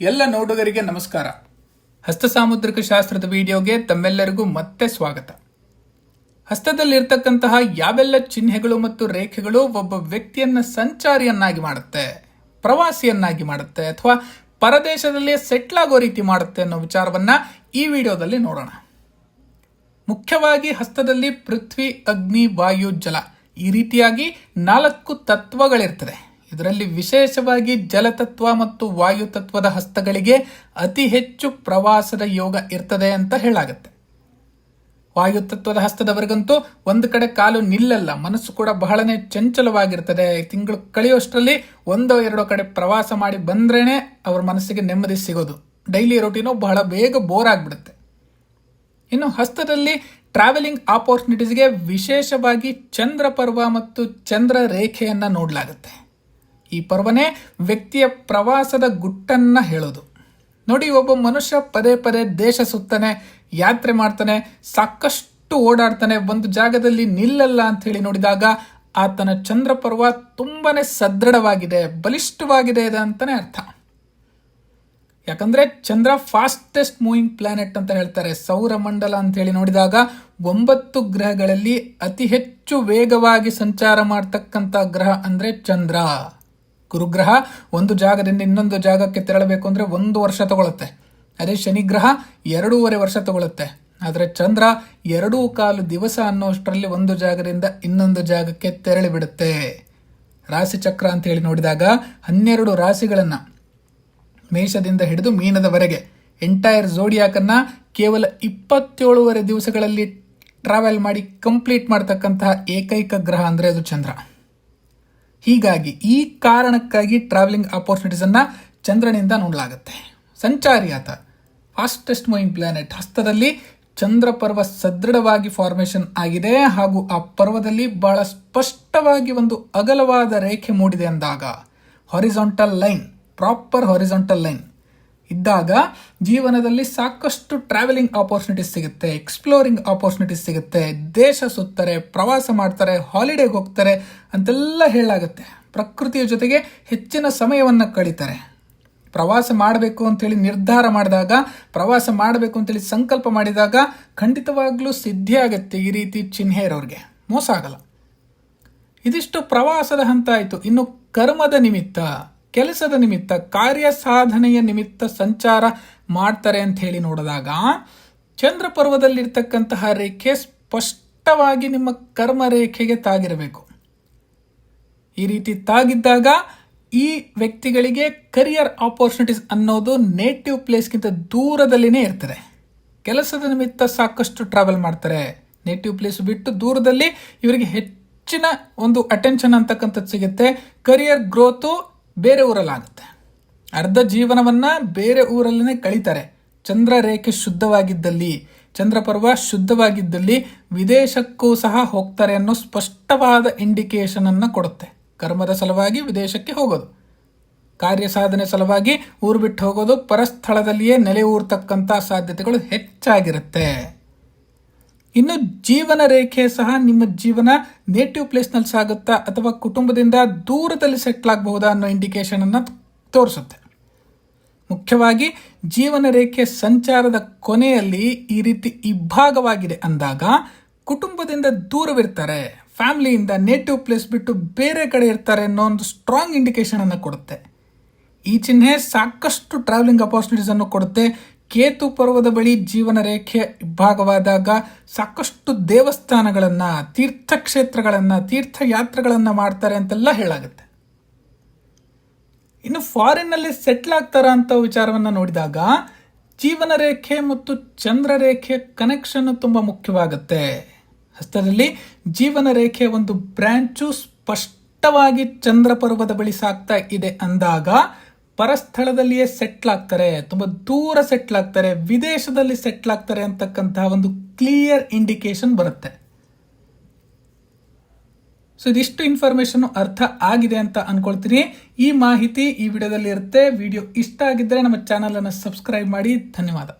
ಎಲ್ಲ ನೋಡುಗರಿಗೆ ನಮಸ್ಕಾರ. ಹಸ್ತ ಸಾಮುದ್ರಿಕ ಶಾಸ್ತ್ರದ ವಿಡಿಯೋಗೆ ತಮ್ಮೆಲ್ಲರಿಗೂ ಮತ್ತೆ ಸ್ವಾಗತ. ಹಸ್ತದಲ್ಲಿರ್ತಕ್ಕಂತಹ ಯಾವೆಲ್ಲ ಚಿಹ್ನೆಗಳು ಮತ್ತು ರೇಖೆಗಳು ಒಬ್ಬ ವ್ಯಕ್ತಿಯನ್ನ ಸಂಚಾರಿಯನ್ನಾಗಿ ಮಾಡುತ್ತೆ, ಪ್ರವಾಸಿಯನ್ನಾಗಿ ಮಾಡುತ್ತೆ ಅಥವಾ ಪರದೇಶದಲ್ಲಿ ಸೆಟ್ಲ್ ಆಗೋ ರೀತಿ ಮಾಡುತ್ತೆ ಅನ್ನೋ ವಿಚಾರವನ್ನ ಈ ವಿಡಿಯೋದಲ್ಲಿ ನೋಡೋಣ. ಮುಖ್ಯವಾಗಿ ಹಸ್ತದಲ್ಲಿ ಪೃಥ್ವಿ, ಅಗ್ನಿ, ವಾಯು, ಜಲ ಈ ರೀತಿಯಾಗಿ ನಾಲ್ಕು ತತ್ವಗಳಿರ್ತದೆ. ಇದರಲ್ಲಿ ವಿಶೇಷವಾಗಿ ಜಲತತ್ವ ಮತ್ತು ವಾಯು ತತ್ವದ ಹಸ್ತಗಳಿಗೆ ಅತಿ ಹೆಚ್ಚು ಪ್ರವಾಸದ ಯೋಗ ಇರ್ತದೆ ಅಂತ ಹೇಳಾಗತ್ತೆ. ವಾಯು ತತ್ವದ ಹಸ್ತದವರೆಗಂತೂ ಒಂದು ಕಡೆ ಕಾಲು ನಿಲ್ಲಲ್ಲ, ಮನಸ್ಸು ಕೂಡ ಬಹಳನೇ ಚಂಚಲವಾಗಿರ್ತದೆ. ತಿಂಗಳು ಕಳೆಯುವಷ್ಟರಲ್ಲಿ ಒಂದೋ ಎರಡೋ ಕಡೆ ಪ್ರವಾಸ ಮಾಡಿ ಬಂದ್ರೇನೆ ಅವ್ರ ಮನಸ್ಸಿಗೆ ನೆಮ್ಮದಿ ಸಿಗೋದು. ಡೈಲಿ ರೊಟೀನು ಬಹಳ ಬೇಗ ಬೋರ್ ಆಗಿಬಿಡುತ್ತೆ. ಇನ್ನು ಹಸ್ತದಲ್ಲಿ ಟ್ರಾವೆಲಿಂಗ್ ಆಪರ್ಚುನಿಟೀಸ್ಗೆ ವಿಶೇಷವಾಗಿ ಚಂದ್ರ ಪರ್ವ ಮತ್ತು ಚಂದ್ರ ರೇಖೆಯನ್ನು ನೋಡಲಾಗುತ್ತೆ. ಈ ಪರ್ವನೇ ವ್ಯಕ್ತಿಯ ಪ್ರವಾಸದ ಗುಟ್ಟನ್ನ ಹೇಳೋದು. ನೋಡಿ, ಒಬ್ಬ ಮನುಷ್ಯ ಪದೇ ಪದೇ ದೇಶ ಸುತ್ತಾನೆ, ಯಾತ್ರೆ ಮಾಡ್ತಾನೆ, ಸಾಕಷ್ಟು ಓಡಾಡ್ತಾನೆ, ಒಂದು ಜಾಗದಲ್ಲಿ ನಿಲ್ಲಲ್ಲ ಅಂತ ಹೇಳಿ ನೋಡಿದಾಗ ಆತನ ಚಂದ್ರ ಪರ್ವ ತುಂಬಾ ಸದೃಢವಾಗಿದೆ, ಬಲಿಷ್ಠವಾಗಿದೆ ಇದೆ ಅಂತಾನೆ ಅರ್ಥ. ಯಾಕಂದ್ರೆ ಚಂದ್ರ ಫಾಸ್ಟೆಸ್ಟ್ ಮೂವಿಂಗ್ ಪ್ಲಾನೆಟ್ ಅಂತ ಹೇಳ್ತಾರೆ. ಸೌರಮಂಡಲ ಅಂತ ಹೇಳಿ ನೋಡಿದಾಗ ಒಂಬತ್ತು ಗ್ರಹಗಳಲ್ಲಿ ಅತಿ ಹೆಚ್ಚು ವೇಗವಾಗಿ ಸಂಚಾರ ಮಾಡ್ತಕ್ಕಂಥ ಗ್ರಹ ಅಂದ್ರೆ ಚಂದ್ರ. ಗುರುಗ್ರಹ ಒಂದು ಜಾಗದಿಂದ ಇನ್ನೊಂದು ಜಾಗಕ್ಕೆ ತೆರಳಬೇಕು ಅಂದ್ರೆ ಒಂದು ವರ್ಷ ತಗೊಳುತ್ತೆ. ಅದೇ ಶನಿಗ್ರಹ ಎರಡೂವರೆ ವರ್ಷ ತಗೊಳುತ್ತೆ. ಆದರೆ ಚಂದ್ರ ಎರಡೂ ಕಾಲು ದಿವಸ ಅನ್ನೋಷ್ಟರಲ್ಲಿ ಒಂದು ಜಾಗದಿಂದ ಇನ್ನೊಂದು ಜಾಗಕ್ಕೆ ತೆರಳಿ ಬಿಡುತ್ತೆ ರಾಶಿ ಚಕ್ರ ಅಂತ ಹೇಳಿ ನೋಡಿದಾಗ ಹನ್ನೆರಡು ರಾಶಿಗಳನ್ನು ಮೇಷದಿಂದ ಹಿಡಿದು ಮೀನದವರೆಗೆ ಎಂಟೈರ್ ಜೋಡಿಯಾಕನ್ನು ಕೇವಲ ಇಪ್ಪತ್ತೇಳುವರೆ ದಿವಸಗಳಲ್ಲಿ ಟ್ರಾವೆಲ್ ಮಾಡಿ ಕಂಪ್ಲೀಟ್ ಮಾಡ್ತಕ್ಕಂತಹ ಏಕೈಕ ಗ್ರಹ ಅಂದ್ರೆ ಅದು ಚಂದ್ರ. ಹೀಗಾಗಿ ಈ ಕಾರಣಕ್ಕಾಗಿ ಟ್ರಾವೆಲಿಂಗ್ ಆಪರ್ಚುನಿಟೀಸ್ ಅನ್ನ ಚಂದ್ರನಿಂದ ನೋಡಲಾಗುತ್ತೆ. ಸಂಚಾರಿ ಆತ ಫಾಸ್ಟೆಸ್ಟ್ ಮೂವಿಂಗ್ ಪ್ಲಾನೆಟ್ ಹಸ್ತದಲ್ಲಿ ಚಂದ್ರ ಪರ್ವ ಸದೃಢವಾಗಿ ಫಾರ್ಮೇಷನ್ ಆಗಿದೆ ಹಾಗೂ ಆ ಪರ್ವದಲ್ಲಿ ಬಹಳ ಸ್ಪಷ್ಟವಾಗಿ ಒಂದು ಅಗಲವಾದ ರೇಖೆ ಮೂಡಿದೆ ಅಂದಾಗ horizontal line proper horizontal line ಇದ್ದಾಗ ಜೀವನದಲ್ಲಿ ಸಾಕಷ್ಟು ಟ್ರಾವೆಲಿಂಗ್ ಆಪರ್ಚುನಿಟೀಸ್ ಸಿಗುತ್ತೆ ಎಕ್ಸ್ಪ್ಲೋರಿಂಗ್ ಆಪರ್ಚುನಿಟೀಸ್ ಸಿಗುತ್ತೆ, ದೇಶ ಸುತ್ತಾರೆ, ಪ್ರವಾಸ ಮಾಡ್ತಾರೆ ಹಾಲಿಡೇಗೆ ಹೋಗ್ತಾರೆ ಅಂತೆಲ್ಲ ಹೇಳಾಗುತ್ತೆ ಪ್ರಕೃತಿಯ ಜೊತೆಗೆ ಹೆಚ್ಚಿನ ಸಮಯವನ್ನು ಕಳೀತಾರೆ. ಪ್ರವಾಸ ಮಾಡಬೇಕು ಅಂತೇಳಿ ನಿರ್ಧಾರ ಮಾಡಿದಾಗ, ಪ್ರವಾಸ ಮಾಡಬೇಕು ಅಂತೇಳಿ ಸಂಕಲ್ಪ ಮಾಡಿದಾಗ ಖಂಡಿತವಾಗ್ಲೂ ಸಿದ್ಧಿ ಆಗುತ್ತೆ ಈ ರೀತಿ ಚಿಹ್ನೆ ಇರೋರಿಗೆ. ಮೋಸ ಆಗಲ್ಲ. ಇದಿಷ್ಟು ಪ್ರವಾಸದ ಹಂತ ಆಯಿತು ಇನ್ನು ಕರ್ಮದ ನಿಮಿತ್ತ ಕೆಲಸದ ನಿಮಿತ್ತ ಕಾರ್ಯ ಸಾಧನೆಯ ನಿಮಿತ್ತ ಸಂಚಾರ ಮಾಡ್ತಾರೆ ಅಂತ ಹೇಳಿ ನೋಡಿದಾಗ ಚಂದ್ರ ಪರ್ವದಲ್ಲಿರ್ತಕ್ಕಂತಹ ರೇಖೆ ಸ್ಪಷ್ಟವಾಗಿ ನಿಮ್ಮ ಕರ್ಮ ರೇಖೆಗೆ ತಾಗಿರಬೇಕು. ಈ ರೀತಿ ತಾಗಿದ್ದಾಗ ಈ ವ್ಯಕ್ತಿಗಳಿಗೆ ಕರಿಯರ್ ಆಪರ್ಚುನಿಟೀಸ್ ಅನ್ನೋದು ನೇಟಿವ್ ಪ್ಲೇಸ್ಗಿಂತ ದೂರದಲ್ಲಿನೇ ಇರ್ತಾರೆ ಕೆಲಸದ ನಿಮಿತ್ತ ಸಾಕಷ್ಟು ಟ್ರಾವೆಲ್ ಮಾಡ್ತಾರೆ. ನೇಟಿವ್ ಪ್ಲೇಸ್ ಬಿಟ್ಟು ದೂರದಲ್ಲಿ ಇವರಿಗೆ ಹೆಚ್ಚಿನ ಒಂದು ಅಟೆನ್ಷನ್ ಅಂತಕ್ಕಂಥದ್ದು ಸಿಗುತ್ತೆ. ಕರಿಯರ್ ಗ್ರೋತು ಬೇರೆ ಊರಲ್ಲಾಗುತ್ತೆ. ಅರ್ಧ ಜೀವನವನ್ನ ಬೇರೆ ಊರಲ್ಲೇ ಕಳೀತಾರೆ. ಚಂದ್ರ ರೇಖೆ ಶುದ್ಧವಾಗಿದ್ದಲ್ಲಿ ಚಂದ್ರ ಪರ್ವ ಶುದ್ಧವಾಗಿದ್ದಲ್ಲಿ ವಿದೇಶಕ್ಕೂ ಸಹ ಹೋಗ್ತಾರೆ ಅನ್ನೋ ಸ್ಪಷ್ಟವಾದ ಇಂಡಿಕೇಶನ್ ಅನ್ನ ಕೊಡುತ್ತೆ. ಕರ್ಮದ ಸಲುವಾಗಿ ವಿದೇಶಕ್ಕೆ ಹೋಗೋದು. ಕಾರ್ಯ ಸಾಧನೆ ಸಲುವಾಗಿ ಊರು ಬಿಟ್ಟು ಹೋಗೋದು, ಪರಸ್ಥಳದಲ್ಲಿಯೇ ನೆಲೆ ಊರ್ತಕ್ಕಂಥ ಸಾಧ್ಯತೆಗಳು ಹೆಚ್ಚಾಗಿರುತ್ತೆ. ಇನ್ನು ಜೀವನ ರೇಖೆ ಸಹ ನಿಮ್ಮ ಜೀವನ ನೇಟಿವ್ ಪ್ಲೇಸ್ನಲ್ಲಿ ಸಾಗುತ್ತಾ ಅಥವಾ ಕುಟುಂಬದಿಂದ ದೂರದಲ್ಲಿ ಸೆಟ್ಲ್ ಆಗಬಹುದಾ ಅನ್ನೋ ಇಂಡಿಕೇಶನ್ ಅನ್ನ ತೋರಿಸುತ್ತೆ. ಮುಖ್ಯವಾಗಿ ಜೀವನ ರೇಖೆ ಸಂಚಾರದ ಕೊನೆಯಲ್ಲಿ ಈ ರೀತಿ ಇಬ್ಬಾಗವಾಗಿದೆ ಅಂದಾಗ ಕುಟುಂಬದಿಂದ ದೂರವಿರ್ತಾರೆ, ಫ್ಯಾಮಿಲಿಯಿಂದ ನೇಟಿವ್ ಪ್ಲೇಸ್ ಬಿಟ್ಟು ಬೇರೆ ಕಡೆ ಇರ್ತಾರೆ ಅನ್ನೋ ಒಂದು ಸ್ಟ್ರಾಂಗ್ ಇಂಡಿಕೇಶನ್ ಅನ್ನು ಕೊಡುತ್ತೆ. ಈ ಚಿಹ್ನೆ ಸಾಕಷ್ಟು ಟ್ರಾವೆಲಿಂಗ್ ಅಪಾರ್ಚುನಿಟೀಸ್ ಅನ್ನು ಕೊಡುತ್ತೆ ಕೇತು ಪರ್ವದ ಬಳಿ ಜೀವನ ರೇಖೆ ಭಾಗವಾದಾಗ ಸಾಕಷ್ಟು ದೇವಸ್ಥಾನಗಳನ್ನ, ತೀರ್ಥಕ್ಷೇತ್ರಗಳನ್ನ, ತೀರ್ಥಯಾತ್ರೆಗಳನ್ನ ಮಾಡ್ತಾರೆ ಅಂತೆಲ್ಲ ಹೇಳಾಗುತ್ತೆ. ಇನ್ನು ಫಾರಿನ್ನಲ್ಲಿ ಸೆಟ್ಲ್ ಆಗ್ತಾರ ಅಂತ ವಿಚಾರವನ್ನ ನೋಡಿದಾಗ ಜೀವನ ರೇಖೆ ಮತ್ತು ಚಂದ್ರ ರೇಖೆ ಕನೆಕ್ಷನ್ ತುಂಬಾ ಮುಖ್ಯವಾಗುತ್ತೆ. ಅಷ್ಟರಲ್ಲಿ ಜೀವನ ರೇಖೆ ಒಂದು ಬ್ರ್ಯಾಂಚು ಸ್ಪಷ್ಟವಾಗಿ ಚಂದ್ರ ಪರ್ವದ ಬಳಿ ಸಾಕ್ತಾ ಇದೆ ಅಂದಾಗ ಪರಸ್ಥಳದಲ್ಲಿಯೇ ಸೆಟ್ಲ್ ಆಗ್ತಾರೆ ತುಂಬ ದೂರ ಸೆಟ್ಲ್ ಆಗ್ತಾರೆ ವಿದೇಶದಲ್ಲಿ ಸೆಟ್ಲ್ ಆಗ್ತಾರೆ ಅಂತಕ್ಕಂತಹ ಒಂದು ಕ್ಲಿಯರ್ ಇಂಡಿಕೇಶನ್ ಬರುತ್ತೆ. ಸೊ ಇದಿಷ್ಟು ಇನ್ಫಾರ್ಮೇಶನ್ ಅರ್ಥ ಆಗಿದೆ ಅಂತ ಅನ್ಕೊಳ್ತೀನಿ. ಈ ಮಾಹಿತಿ ಈ ವಿಡಿಯೋದಲ್ಲಿ ಇರುತ್ತೆ ವಿಡಿಯೋ ಇಷ್ಟ ಆಗಿದ್ದರೆ ನಮ್ಮ ಚಾನಲನ್ನು ಸಬ್ಸ್ಕ್ರೈಬ್ ಮಾಡಿ. ಧನ್ಯವಾದ.